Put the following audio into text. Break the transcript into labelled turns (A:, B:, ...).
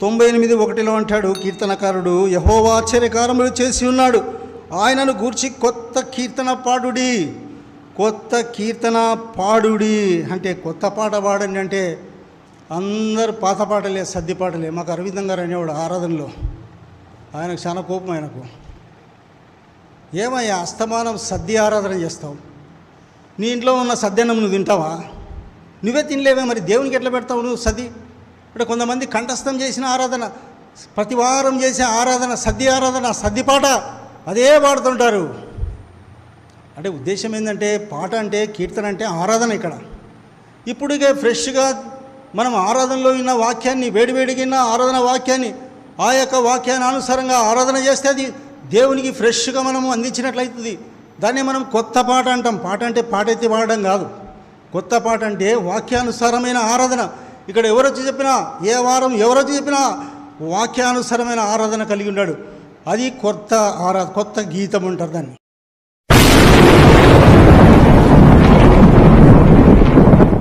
A: తొంభై ఎనిమిది ఒకటిలో అంటాడు కీర్తనకారుడు యహోవా ఆశ్చర్యకారములు చేసి ఉన్నాడు. ఆయనను గూర్చి కొత్త కీర్తన పాడుడి. కొత్త కీర్తన పాడుడి. అంటే కొత్త పాట పాడండి అంటే అందరు పాత పాటలే సద్ది పాటలే. మాకు అరవిందం గారు అనేవాడు ఆరాధనలో. ఆయనకు చాలా కోపం ఆయనకు. ఏమయ్యా అస్తమానం సద్ది ఆరాధన చేస్తావు? నీ ఇంట్లో ఉన్న సద్దెన్నం నువ్వు తింటావా? నువ్వే తినలేవే మరి దేవునికి ఎట్లా పెడతావు నువ్వు సది ఇప్పుడు కొంతమంది కంఠస్థం చేసిన ఆరాధన ప్రతి వారం చేసే ఆరాధన సద్ది ఆరాధన సద్ది పాట అదే పాడుతుంటారు. అంటే ఉద్దేశం ఏంటంటే పాట అంటే కీర్తన అంటే ఆరాధన ఇక్కడ. ఇప్పుడుగా ఫ్రెష్గా మనం ఆరాధనలో ఉన్న వాక్యాన్ని వేడివేడిగా ఆరాధన వాక్యాన్ని ఆ యొక్క వాక్యాన్ని అనుసారంగా ఆరాధన చేస్తే అది దేవునికి ఫ్రెష్గా మనము అందించినట్లయితుంది. దాన్ని మనం కొత్త పాట అంటాం. పాట అంటే పాట ఎత్తి పాడడం కాదు. కొత్త పాట అంటే వాక్యానుసారమైన ఆరాధన. ఇక్కడ ఎవరొచ్చి చెప్పినా ఏ వారం ఎవరొచ్చి చెప్పినా వాక్యానుసారమైన ఆరాధన కలిగి ఉన్నాడు అది కొత్త ఆరా కొత్త గీతం అంటారు దాన్ని.